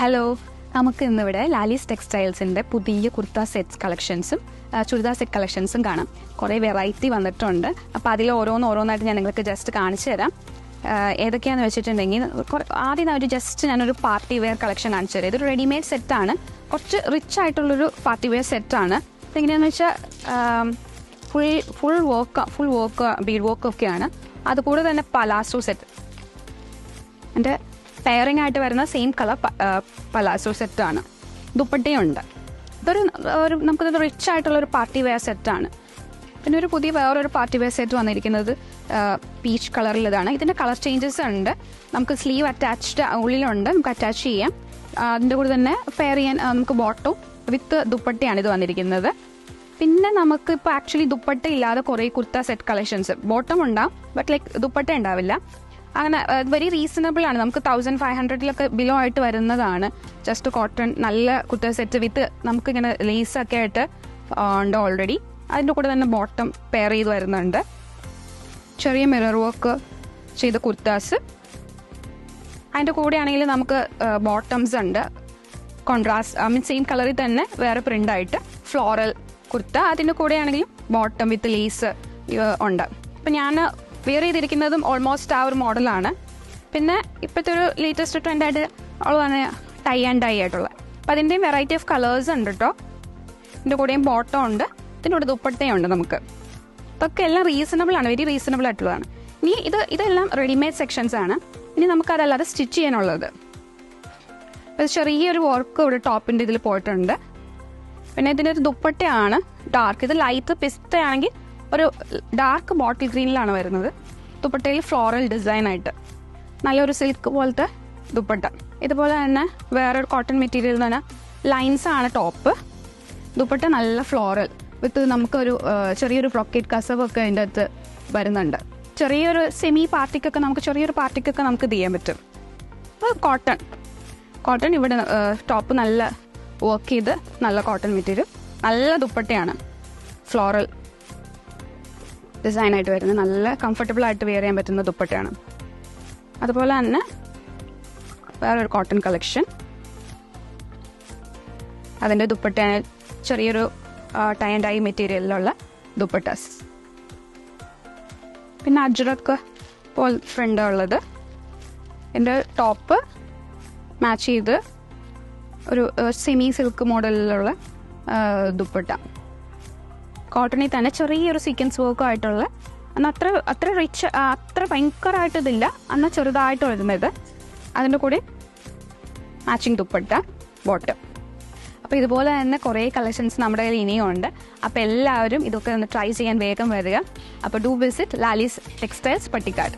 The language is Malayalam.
ഹലോ നമുക്ക് ഇന്നിവിടെ ലാലീസ് ടെക്സ്റ്റൈൽസിന്റെ പുതിയ കുർത്ത സെറ്റ്സ് കളക്ഷൻസും ചുരിദാർ സെറ്റ് കളക്ഷൻസും കാണാം. കുറേ വെറൈറ്റി വന്നിട്ടുണ്ട്. അപ്പോൾ അതിൽ ഓരോന്ന് ഓരോന്നായിട്ട് ഞാൻ നിങ്ങൾക്ക് ജസ്റ്റ് കാണിച്ചു തരാം. ഏതൊക്കെയാണെന്ന് വെച്ചിട്ടുണ്ടെങ്കിൽ ആദ്യം ഒരു ജസ്റ്റ് ഞാനൊരു പാർട്ടി വെയർ കളക്ഷൻ കാണിച്ചു തരാം. ഇതൊരു റെഡിമെയ്ഡ് സെറ്റാണ് കുറച്ച് റിച്ച് ആയിട്ടുള്ളൊരു പാർട്ടി വെയർ സെറ്റാണ് ഇതെങ്ങനെയാണെന്ന് വെച്ചാൽ full full work full work bead work ഒക്കെയാണ്. അതുകൂടെ തന്നെ പലാസോ സെറ്റ് എന്റെ പെയറിംഗ് ആയിട്ട് വരുന്ന സെയിം കളർ പലാസോ സെറ്റാണ് ദുപ്പട്ടയുണ്ട്. ഇതൊരു ഒരു നമുക്ക് റിച്ച് ആയിട്ടുള്ള ഒരു പാർട്ടി വെയർ സെറ്റാണ് പിന്നെ ഒരു പുതിയ വേറൊരു പാർട്ടി വെയർ സെറ്റ് വന്നിരിക്കുന്നത് പീച്ച് കളറിൽ ഇതാണ് ഇതിന്റെ കളർ ചേഞ്ചസ് ഉണ്ട്. നമുക്ക് സ്ലീവ് അറ്റാച്ച്ഡ് ഉള്ളിലുണ്ട്. നമുക്ക് അറ്റാച്ച് ചെയ്യാം. അതിന്റെ കൂടെ തന്നെ ഫെയർ ചെയ്യാൻ നമുക്ക് ബോട്ടും വിത്ത് ദുപ്പട്ടയാണ് ഇത് വന്നിരിക്കുന്നത്. പിന്നെ നമുക്ക് ഇപ്പോൾ ആക്ച്വലി ദുപ്പട്ട ഇല്ലാതെ കുറേ കുർത്ത സെറ്റ് കളക്ഷൻസ് ബോട്ടം ഉണ്ടാവും ബട്ട് ലൈക്ക് ദുപ്പട്ട ഉണ്ടാവില്ല. അങ്ങനെ വെരി റീസണബിൾ ആണ്. നമുക്ക് തൗസൻഡ് ഫൈവ് ഹൺഡ്രഡിലൊക്കെ ബിലോ ആയിട്ട് വരുന്നതാണ്. ജസ്റ്റ് കോട്ടൺ നല്ല കുർത്ത സെറ്റ് വിത്ത് നമുക്കിങ്ങനെ ലേസ് ഒക്കെ ആയിട്ട് ഉണ്ട് ഓൾറെഡി അതിന്റെ കൂടെ തന്നെ ബോട്ടം പെയർ ചെയ്ത് വരുന്നുണ്ട്. ചെറിയ മിറർ വർക്ക് ചെയ്ത കുർത്താസ്. അതിന്റെ കൂടെ ആണെങ്കിൽ നമുക്ക് ബോട്ടംസ് ഉണ്ട്. കോൺട്രാസ്റ്റ് ഐ മീൻ സെയിം കളറിൽ തന്നെ വേറെ പ്രിന്റ് ആയിട്ട് ഫ്ലോറൽ കുർത്ത. അതിന്റെ കൂടെ ആണെങ്കിലും ബോട്ടം വിത്ത് ലേസ് ഉണ്ട്. അപ്പം ഞാൻ വെയർ ചെയ്തിരിക്കുന്നതും ഓൾമോസ്റ്റ് ആ ഒരു മോഡലാണ് പിന്നെ ഇപ്പോഴത്തെ ഒരു ലേറ്റസ്റ്റ് ട്രെൻഡ് ആയിട്ട് ഉള്ളതാണ് ടൈ ആൻഡ് ഡൈ ആയിട്ടുള്ളത് അപ്പം അതിന്റെയും വെറൈറ്റി ഓഫ് കളേഴ്സ് ഉണ്ട് കേട്ടോ ഇതിന്റെ കൂടെയും ബോട്ടോ ഉണ്ട്. ഇതിന്റെ കൂടെ ദുപ്പട്ടയും ഉണ്ട് നമുക്ക്. ഇതൊക്കെ എല്ലാം റീസണബിൾ ആണ് വെരി റീസണബിൾ ആയിട്ടുള്ളതാണ്. ഇനി ഇത് ഇതെല്ലാം റെഡിമെയ്ഡ് സെക്ഷൻസ് ആണ്. ഇനി നമുക്ക് അതല്ലാതെ സ്റ്റിച്ച് ചെയ്യാനുള്ളത് ചെറിയൊരു വർക്ക് ഇവിടെ ടോപ്പിന്റെ ഇതിൽ പോയിട്ടുണ്ട്. പിന്നെ ഇതിന്റെ ഒരു ദുപ്പട്ടയാണ് ഡാർക്ക് ഇത് ലൈറ്റ് പിസ്റ്റ ആണെങ്കിൽ ഒരു ഡാർക്ക് ബോട്ടിൽ ഗ്രീനിലാണ് വരുന്നത്. ദുപ്പട്ടയിൽ ഫ്ലോറൽ ഡിസൈൻ ആയിട്ട്. നല്ലൊരു സിൽക്ക് പോലത്തെ ദുപ്പട്ട. ഇതുപോലെ തന്നെ വേറൊരു കോട്ടൺ മെറ്റീരിയൽ എന്ന് ലൈൻസ് ആണ് ടോപ്പ് ദുപ്പട്ട നല്ല ഫ്ലോറൽ വിത്ത് നമുക്കൊരു ചെറിയൊരു ബ്രോക്കേറ്റ് കസവ് ഒക്കെ അതിന്റെ അകത്ത് വരുന്നുണ്ട്. ചെറിയൊരു സെമി പാർട്ടിക്കൊക്കെ നമുക്ക് ചെറിയൊരു പാർട്ടിക്കൊക്കെ നമുക്ക് ഇത് ചെയ്യാൻ പറ്റും. അപ്പോൾ കോട്ടൺ കോട്ടൺ ഇവിടെ ടോപ്പ് നല്ല വർക്ക് ചെയ്ത് നല്ല കോട്ടൺ മെറ്റീരിയൽ നല്ല ദുപ്പട്ടയാണ്. ഫ്ലോറൽ ഡിസൈൻ ആയിട്ട് വരുന്നത്. നല്ല കംഫർട്ടബിൾ ആയിട്ട് വെയർ ചെയ്യാൻ പറ്റുന്ന ദുപ്പട്ടയാണ്. അതുപോലെ തന്നെ വേറൊരു കോട്ടൺ കളക്ഷൻ അതിന്റെ ദുപ്പട്ട ചെറിയൊരു ടൈ ആൻഡ് ഡൈ മെറ്റീരിയലിലുള്ള ദുപ്പട്ടാസ്. പിന്നെ അജ്രക്ക് പോൽ ഫ്രണ്ട് ഉള്ളത്. എന്റെ ടോപ്പ് മാച്ച് ചെയ്ത് ഒരു സെമി സിൽക്ക് മോഡലിലുള്ള ദുപ്പട്ട. കോട്ടണിൽ തന്നെ ചെറിയൊരു സീക്വൻസ് വർക്കും ആയിട്ടുള്ള അന്ന് അത്ര അത്ര റിച്ച് അത്ര ഭയങ്കരമായിട്ടതില്ല അന്ന് ചെറുതായിട്ട് വരുന്നത് അതിന്റെ കൂടെ മാച്ചിങ് ദുപ്പട്ട ബോട്ടം അപ്പോൾ ഇതുപോലെ തന്നെ കുറേ കളക്ഷൻസ് നമ്മുടെ കയ്യിൽ ഇനിയും ഉണ്ട്. അപ്പോൾ എല്ലാവരും ഇതൊക്കെ ഒന്ന് ട്രൈ ചെയ്യാൻ വേഗം വരിക. അപ്പോൾ do visit Lali's textiles Pattikkad